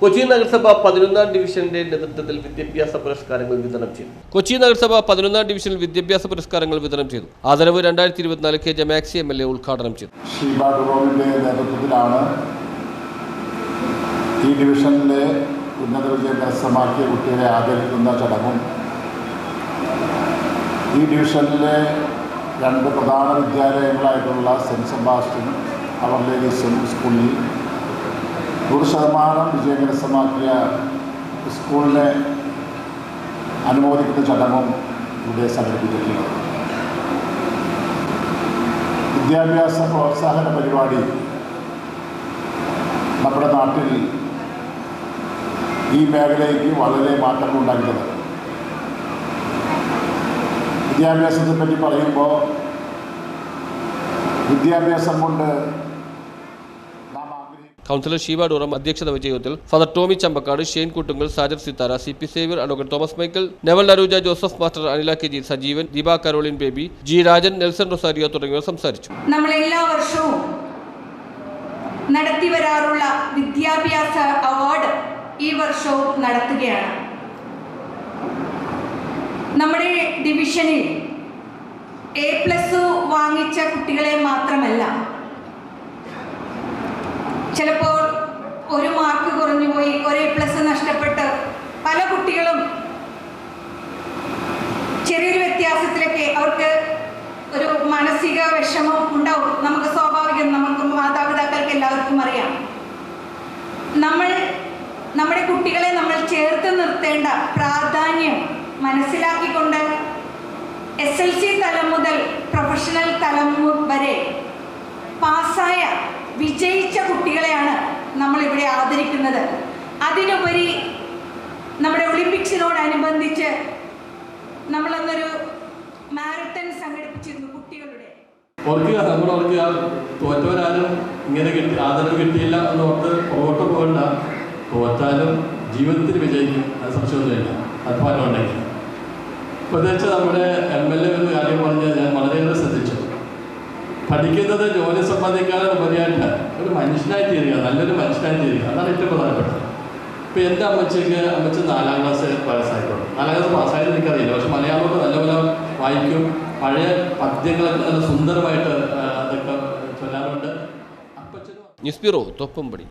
Kochi നഗരസഭ പതിനൊന്നാം ഡിവിഷന്റെ നേതൃത്വത്തിൽ വിദ്യാഭ്യാസ പുരസ്കാരങ്ങൾ വിതരണം ചെയ്തു. കൊച്ചി നഗരസഭ പതിനൊന്നാം ഡിവിഷനിൽ വിദ്യാഭ്യാസ പുരസ്കാരങ്ങൾ വിതരണം ചെയ്തു. ആദരവ് രണ്ടായിരത്തി ഇരുപത്തിനാല് K J Maxi M L A ഉദ്ഘാടനം ചെയ്തു. നേതൃത്വത്തിലാണ് ഈ ഡിവിഷനിലെ ഉന്നത വിദ്യാഭ്യാസമാക്കിയ കുട്ടികളെ ആദരിക്കുന്ന ചടങ്ങും ഈ ഡിവിഷനിലെ രണ്ട് പ്രധാന വിദ്യാലയങ്ങളായിട്ടുള്ള സെന്റ് സെബാസ്റ്റ്യൻ അവർ ലേഡീസും സ്കൂളിൽ നൂറ് ശതമാനം വിജയം കരസ്ഥമാക്കിയ സ്കൂളിനെ അനുമോദിക്കുന്ന ചടങ്ങും ഇവിടെ സംഘടിപ്പിച്ചിട്ടുണ്ട്. വിദ്യാഭ്യാസ പ്രോത്സാഹന പരിപാടി നമ്മുടെ നാട്ടിൽ ഈ മേഖലയ്ക്ക് വളരെ മാറ്റങ്ങൾ ഉണ്ടാക്കിയത് വിദ്യാഭ്യാസത്തെ പറയുമ്പോൾ വിദ്യാഭ്യാസം കൊണ്ട് കൗൺസിലർ ഷീബ ഡോറം അധ്യക്ഷത വഹിച്ച യോഗത്തിൽ father Tomy Champakkad Shane Koottunkal Sajar Sithara C P Xavier advocate Thomas Michael Neval Arooja Joseph master Anila K G Sajeevan Deepa Caroline Baby G Rajan Nelson Rosario തുടങ്ങിയവർ സംസാരിച്ചു. നമ്മൾ എല്ലാ വർഷവും നടത്തി വരാറുള്ള വിദ്യാഭ്യാസ അവാർഡ് ഈ വർഷവും നടത്തുകയാണ്. നമ്മുടെ ഡിവിഷനിൽ എ പ്ലസ് വാങ്ങിച്ച കുട്ടികളെ മാത്രമല്ല ചിലപ്പോൾ ഒരു മാർക്ക് കുറഞ്ഞു പോയി ഒരേ പ്ലസ് നഷ്ടപ്പെട്ട് പല കുട്ടികളും ചെറിയൊരു വ്യത്യാസത്തിലൊക്കെ അവർക്ക് ഒരു മാനസിക വിഷമം ഉണ്ടാവും. നമുക്ക് സ്വാഭാവികം നമുക്ക് മാതാപിതാക്കൾക്ക് എല്ലാവർക്കും അറിയാം. നമ്മൾ നമ്മുടെ കുട്ടികളെ നമ്മൾ ചേർത്ത് നിർത്തേണ്ട പ്രാധാന്യം മനസ്സിലാക്കിക്കൊണ്ട് എസ് എൽ സി തലം മുതൽ പ്രൊഫഷണൽ തലം വരെ വിജയിച്ച കുട്ടികളെയാണ് നമ്മളിവിടെ ആദരിക്കുന്നത്. അതിനുപരി നമ്മുടെ ഒളിമ്പിക്സിനോടനുബന്ധിച്ച് നമ്മളന്നൊരു മാരത്തൺ സംഘടിപ്പിച്ചിരുന്നു കുട്ടികളുടെ. ഓർക്കുക നമ്മൾ ഓർക്കുക തോറ്റവരാരും ഇങ്ങനെ കിട്ടി ആദരവ് കിട്ടിയില്ല എന്ന് ഓർത്ത് പുറകോട്ട് പോകണ്ട. തോറ്റാലും ജീവിതത്തിൽ വിജയിക്കും അത് സംശയമൊന്നുമില്ല. അധ്വാനം ഉണ്ടെങ്കിൽ പ്രത്യേകിച്ച് നമ്മുടെ എം എൽ എ ഒരു കാര്യം പറഞ്ഞാൽ ഞാൻ പഠിക്കുന്നത് ജോലി സംബന്ധിക്കാതെ ഉപരിയായിട്ട് ഒരു മനുഷ്യനായി തീരുക നല്ലൊരു മനുഷ്യനായി തീരുക. അതാണ് ഏറ്റവും പ്രധാനപ്പെട്ടത്. ഇപ്പം എന്റെ അമ്മച്ചിക്ക് അമ്മച്ചി നാലാം ക്ലാസ് പാസ്സായിട്ടുണ്ട് നാലാം ക്ലാസ് പാസ്സായത് എനിക്കറിയില്ല. പക്ഷെ മലയാളമൊക്കെ നല്ലപോലെ വായിക്കും. പഴയ പദ്യങ്ങളൊക്കെ നല്ല സുന്ദരമായിട്ട് അതൊക്കെ ചൊല്ലാറുണ്ട്. അപ്പച്ചനും ന്യൂസ് ബ്യൂറോ